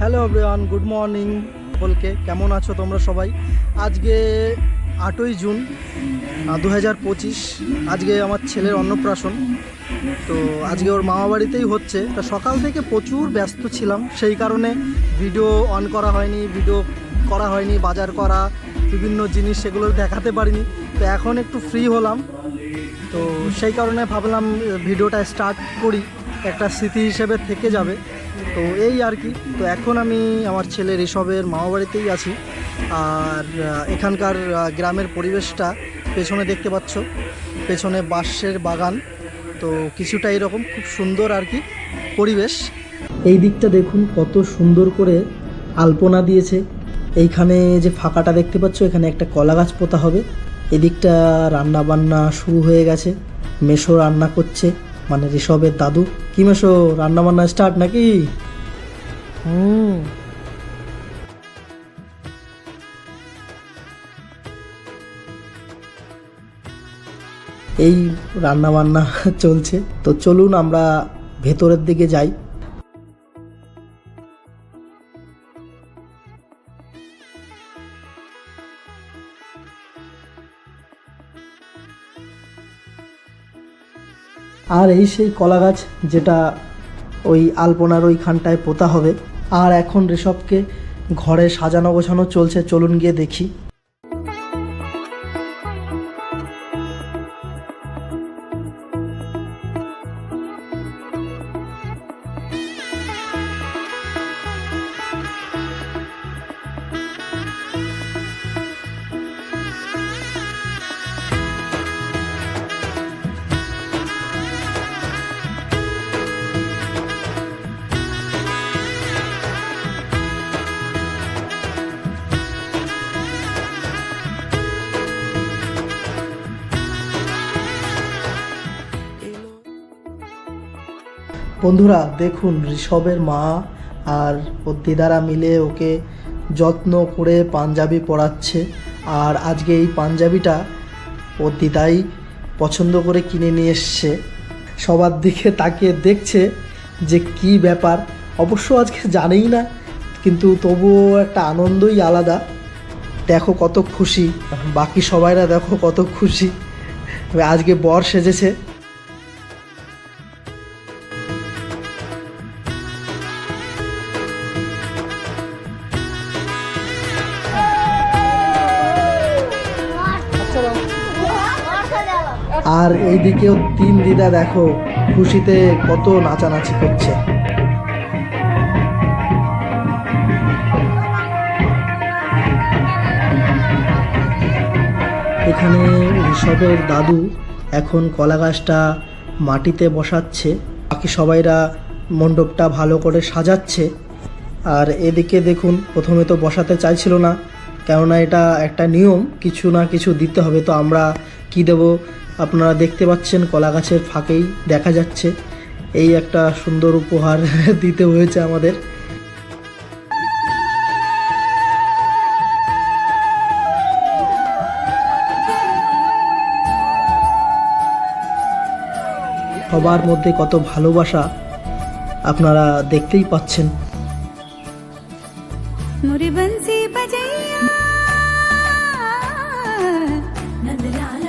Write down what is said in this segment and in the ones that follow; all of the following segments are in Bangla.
হ্যালো এভরিওয়ান, গুড মর্নিং সকলকে। কেমন আছো তোমরা সবাই? আজকে আটই জুন দু হাজার পঁচিশ। আজকে আমার ছেলের অন্নপ্রাশন। তো আজকে ওর মামা বাড়িতেই হচ্ছে। তা সকাল থেকে প্রচুর ব্যস্ত ছিলাম। সেই কারণে ভিডিও অন করা হয়নি, ভিডিও করা হয়নি, বাজার করা, বিভিন্ন জিনিস সেগুলো দেখাতে পারিনি। তো এখন একটু ফ্রি হলাম। তো সেই কারণে ভাবলাম ভিডিওটা স্টার্ট করি। একটা স্মৃতি হিসেবে থেকে যাবে। তো এই আর কি। তো এখন আমি আমার ছেলে ঋষভের মামা বাড়িতেই আছি। আর এখানকার গ্রামের পরিবেশটা পেছনে দেখতে পাচ্ছ। পেছনে বাঁশের বাগান। তো কিছুটা এরকম খুব সুন্দর আর কি পরিবেশ। এই দিকটা দেখুন কত সুন্দর করে আলপনা দিয়েছে। এইখানে যে ফাঁকাটা দেখতে পাচ্ছ, এখানে একটা কলা গাছ পোতা হবে। এদিকটা রান্না বান্না শুরু হয়ে গেছে। মেশো রান্না করছে। মানে ঋষভের দাদু? কি মেশো রান্না বান্না স্টার্ট নাকি? হুম। এই রান্না বান্না চলছে। তো চলুন আমরা ভেতরের দিকে যাই। আর এই সেই কলা গাছ যেটা ওই আলপনার ওইখানটায় পোতা হবে। আর এখন ঋষভকে ঘরে সাজানো গোছানো চলছে, চলুন গিয়ে দেখি। বন্ধুরা, দেখুন ঋষভের মা আর ওর দিদারা মিলে ওকে যত্ন করে পাঞ্জাবি পরাচ্ছে। আর আজকে এই পাঞ্জাবিটা ওর দিদাই পছন্দ করে কিনে নিয়ে এসছে। সবার দিকে তাকিয়ে দেখছে যে কি ব্যাপার। অবশ্য আজকে জানেই না, কিন্তু তবুও একটা আনন্দই আলাদা। দেখো কত খুশি, বাকি সবাইরা দেখো কত খুশি। আজকে বর সেজেছে। এইদিকেও তিন দিদা দেখো খুশিতে কত নাচানাচি করছে। এখানে ঋষভের দাদু এখন কলা গাছটা মাটিতে বসাচ্ছে। বাকি সবাইরা মণ্ডপটা ভালো করে সাজাচ্ছে। আর এদিকে দেখুন, প্রথমে তো বসাতে চাইছিল না, কেননা এটা একটা নিয়ম, কিছু না কিছু দিতে হবে। তো আমরা কি দেব? আপনারা দেখতে পাচ্ছেন কলা গাছের ফাঁকেই দেখা যাচ্ছে। এই একটা সুন্দর উপহার দিতে হয়েছে আমাদের। সবার মধ্যে কত ভালোবাসা আপনারা দেখতেই পাচ্ছেন। নন্দলাল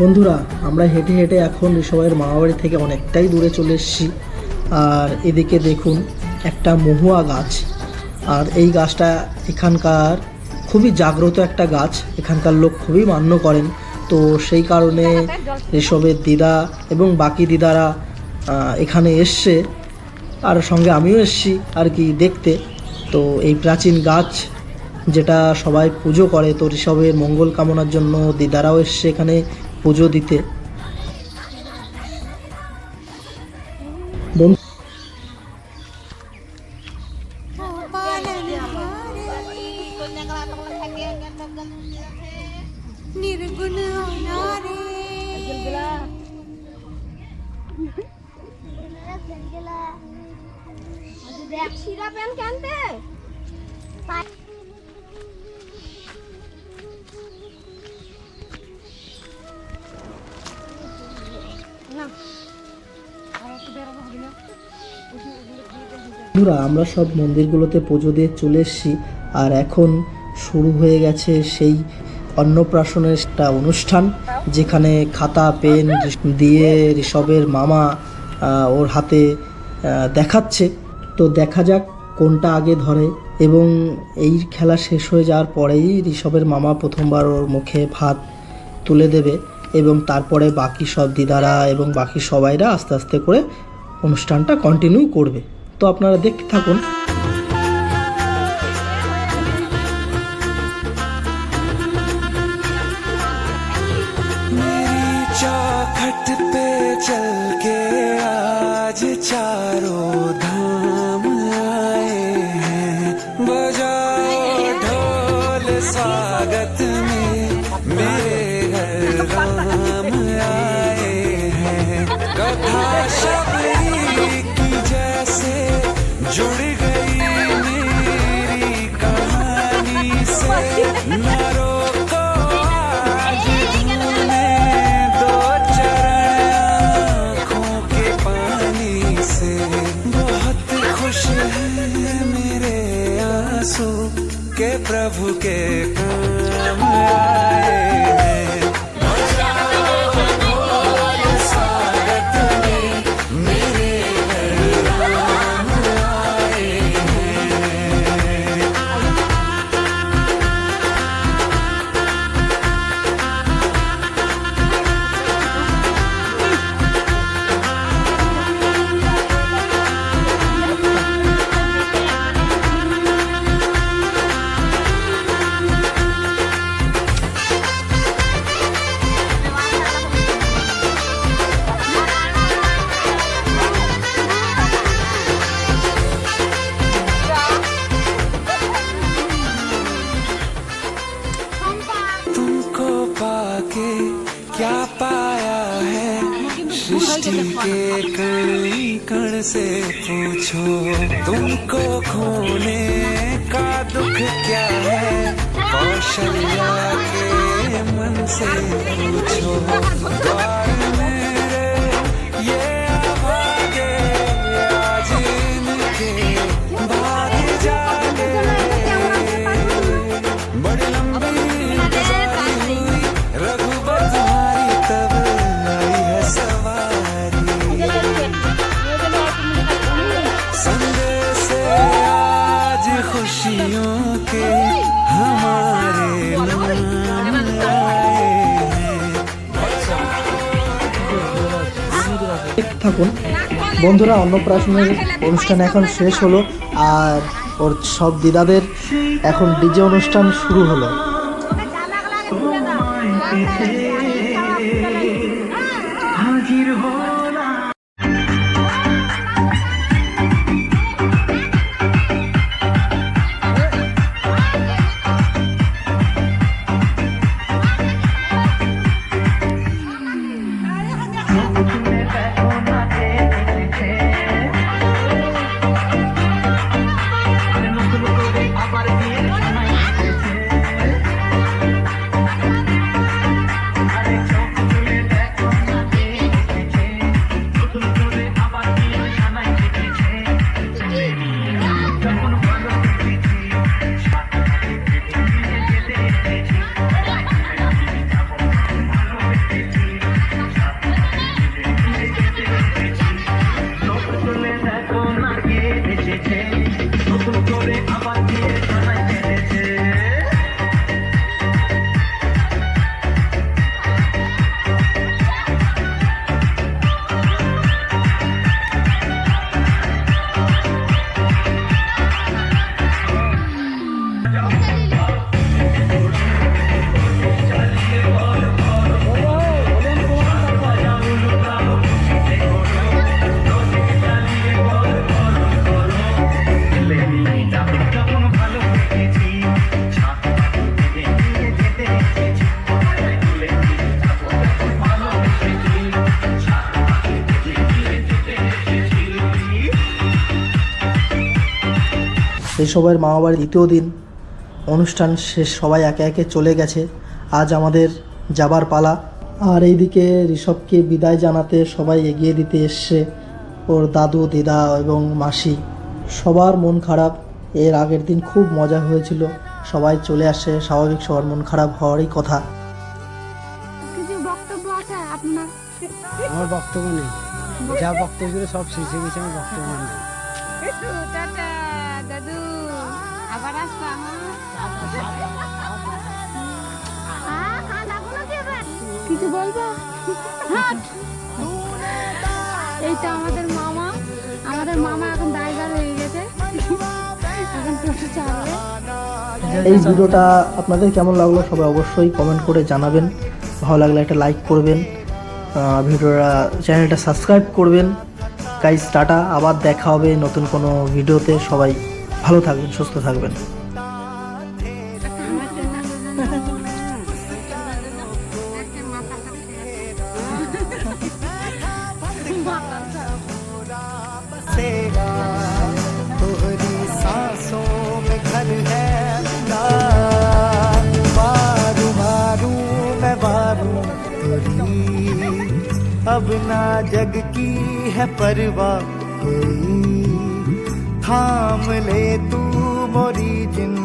বন্ধুরা, আমরা হেঁটে হেঁটে এখন ঋষভের মামাবাড়ি থেকে অনেকটাই দূরে চলে এসেছি। আর এদিকে দেখুন একটা মহুয়া গাছ। আর এই গাছটা এখানকার খুবই জাগ্রত একটা গাছ। এখানকার লোক খুবই মান্য করেন। তো সেই কারণে ঋষভের দিদা এবং বাকি দিদারা এখানে এসছে। আর সঙ্গে আমিও এসছি আর কি দেখতে। তো এই প্রাচীন গাছ যেটা সবাই পুজো করে, তো ঋষভের মঙ্গল কামনার জন্য দিদারাও এসছে এখানে। পুজো দিতে। নির্গুণ দেখ শিরা কেনতে? বন্ধুরা, আমরা সব মন্দিরগুলোতে পুজো দিয়ে চলে এসেছি আর এখন শুরু হয়ে গেছে সেই অন্নপ্রাশনের একটা অনুষ্ঠান, যেখানে খাতা, পেন দিয়ে ঋষভের মামা ওর হাতে দেখাচ্ছে। তো দেখা যাক কোনটা আগে ধরে এবং এই খেলা শেষ হয়ে যাওয়ার পরেই ঋষভের মামা প্রথমবার ওর মুখে ভাত তুলে দেবে এবং তারপরে বাকি সব দিদারা এবং বাকি সবাইরা আস্তে আস্তে করে অনুষ্ঠানটা কন্টিনিউ করবে। তো আপনারা দেখতে থাকুন मेरी चौखट पे चल के आज चारों धाम के कण से पूछो, तुमको खोने का दुख क्या है? कौशल्या के मन से पूछो, द्वार मेरे ये থাকুন। বন্ধুরা, অন্নপ্রাশনের অনুষ্ঠান এখন শেষ হলো, আর ওর সব দিদাদের এখন ডিজে অনুষ্ঠান শুরু হলো। ঋষভের মামাবাড়ির দ্বিতীয় দিন। অনুষ্ঠান শেষ সবাই একে একে চলে গেছে। আজ আমাদের যাবার পালা। আর এইদিকে ঋষভকে বিদায় জানাতে সবাই এগিয়ে দিতে এসছে ওর দাদু দিদা এবং মাসি। সবার মন খারাপ। এর আগের দিন খুব মজা হয়েছিল। সবাই চলে আসে স্বাভাবিক সবার মন খারাপ হওয়ারই কথা। বক্তব্য আমার বক্তব্য নেই। যা বক্তব্য ছিল সব শেষ হয়ে গেছে আমার বক্তব্য নেই। দাদু। আবার আসবা কিছু বলব? হাট। এই তো আমাদের মামা আমাদের মামা এখন ড্রাইভার হয়ে গেছে। এখন টোটো চালাবে এই ভিডিওটা আপনাদের কেমন লাগল সবাই অবশ্যই কমেন্ট করে জানাবেন। ভালো লাগলে একটা লাইক করবেন। ভিডিওটা চ্যানেলটা সাবস্ক্রাইব করবেন। গাইজ টাটা আবার দেখা হবে নতুন কোনো ভিডিওতে সবাই ভালো থাকবেন সুস্থ থাকবেন बसेगा तोहरी सांसों में घर है अपना मारू मारू मैं मारू तोरी अब ना जग की है परवाह कोई थाम ले तू मोरी जिंदगी